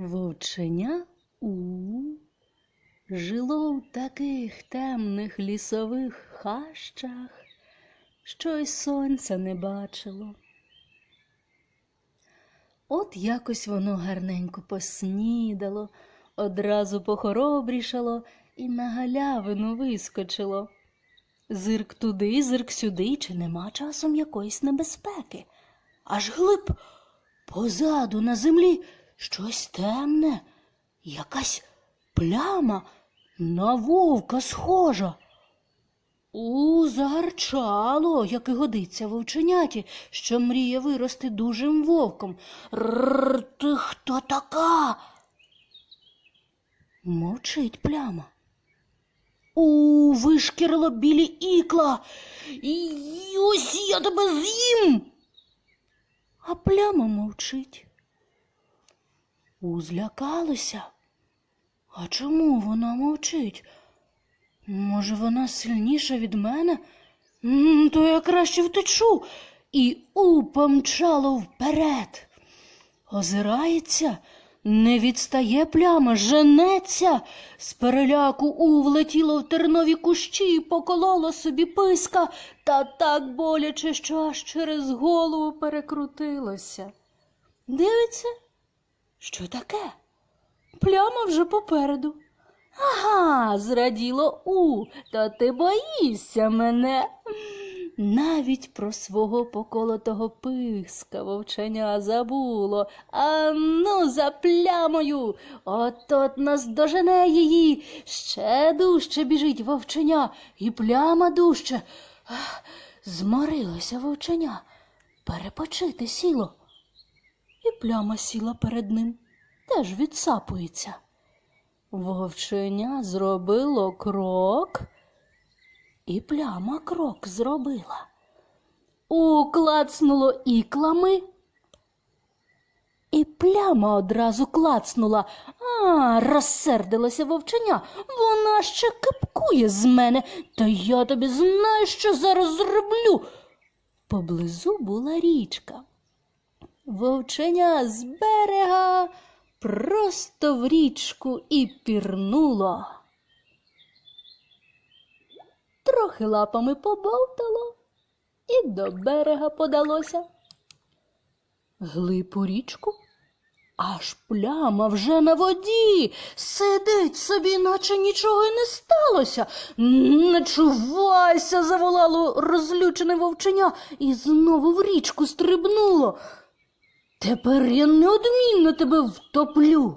Вовченя У жило в таких темних лісових хащах, що й сонця не бачило. От якось воно гарненько поснідало, одразу похоробрішало і на галявину вискочило. Зирк туди, зирк сюди, чи нема часом якоїсь небезпеки. Аж глиб позаду на землі щось темне, якась пляма на вовка схожа. У, загарчало, як і годиться вовченяті, що мріє вирости дужим вовком. Рр, ти хто така? Мовчить пляма. У, вишкірило білі ікла. І ось я тебе з'їм. А пляма мовчить. У, злякалося. А чому вона мовчить? Може, вона сильніша від мене? То я краще втечу. І у помчало вперед. Озирається, не відстає пляма, женеться. З переляку у влетіло в тернові кущі і покололо собі писка, та так боляче, що аж через голову перекрутилося. Дивиться, що таке? Пляма вже попереду. Ага, зраділо у, та ти боїшся мене. Навіть про свого поколотого писка вовченя забуло. А ну, за плямою, от-от наздожене її. Ще дужче біжить вовченя, і пляма дужче. Зморилося вовченя. Перепочити сіло. І пляма сіла перед ним, теж відсапується. Вовченя зробило крок, і пляма крок зробила. Уклацнуло іклами, і пляма одразу клацнула. А, розсердилося вовченя. Вона ще кипкує з мене, та я тобі знаю, що зараз зроблю. Поблизу була річка. Вовченя з берега просто в річку і пірнуло. Трохи лапами побовтало і до берега подалося. Глиб у річку, аж пляма вже на воді, сидить собі, наче нічого й не сталося. Не чувайся, заволало розлючене вовченя і знову в річку стрибнуло. Тепер я неодмінно тебе втоплю.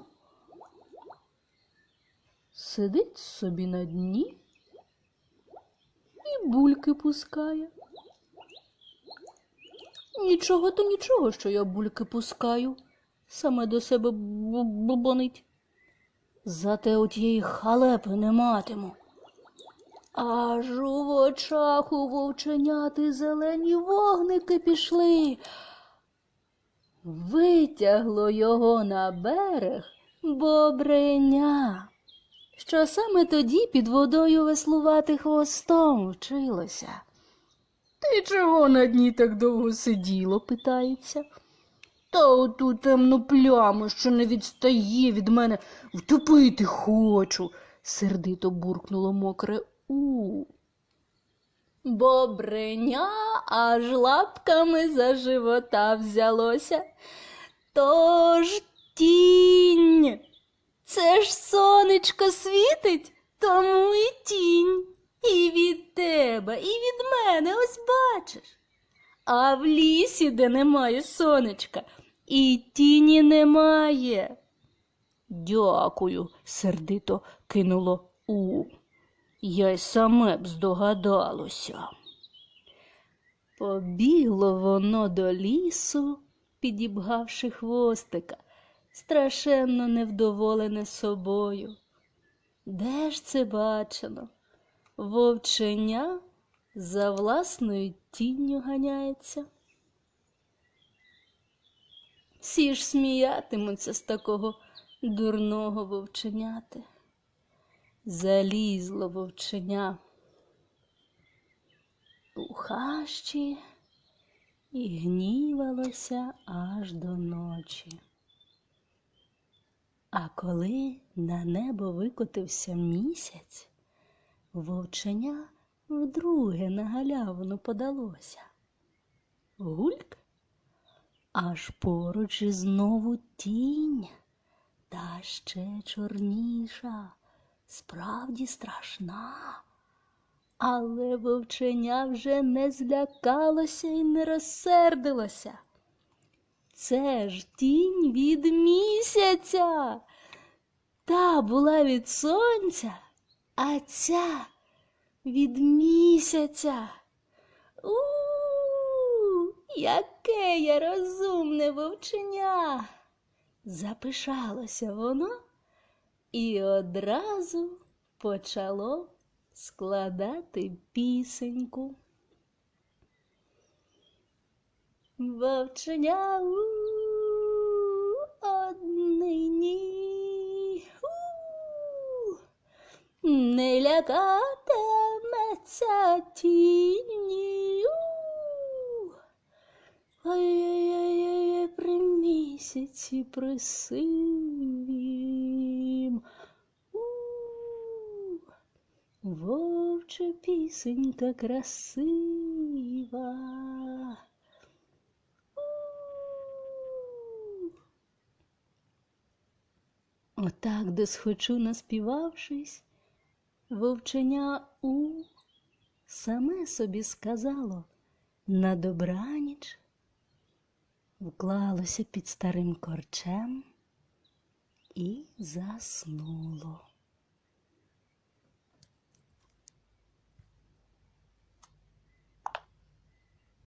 Сидить собі на дні і бульки пускає. Нічого то нічого, що я бульки пускаю, саме до себе бу- бубонить. Зате отієї халепи не матиму. Аж у очах у вовченяти зелені вогники пішли. Витягло його на берег бобреня, що саме тоді під водою веслувати хвостом вчилося. Ти чого на дні так довго сиділо? питається. Та оту темну пляму, що не відстає від мене, втопити хочу, сердито буркнуло мокре у. Бобреня аж лапками за живота взялося. Тож тінь. Це ж сонечко світить, тому і тінь. І від тебе, і від мене, ось бачиш. А в лісі, де немає сонечка, і тіні немає. Дякую, сердито кинуло у. Я й саме б здогадалося. Побігло воно до лісу, підібгавши хвостика, страшенно невдоволене собою. Де ж це бачено? Вовченя за власною тінню ганяється. Всі ж сміятимуться з такого дурного вовченяти. Залізло вовченя у хащі і гнівалося аж до ночі. А коли на небо викотився місяць, вовченя вдруге на галявину подалося. Гульк, аж поруч і знову тінь, та ще чорніша, справді страшна. Але вовченя вже не злякалося і не розсердилося. Це ж тінь від місяця. Та була від сонця, а ця від місяця. У, яке я розумне вовченя. Запишалося воно і одразу почало складати пісеньку. Вовченя у однині у, не лякатиметься тіні. Ой-ой-ой, при місяці при сивім. У, Вовча пісенька красива. Отак досхочу наспівавшись, вовченя у саме собі сказало на добраніч, вклалося під старим корчем і заснуло.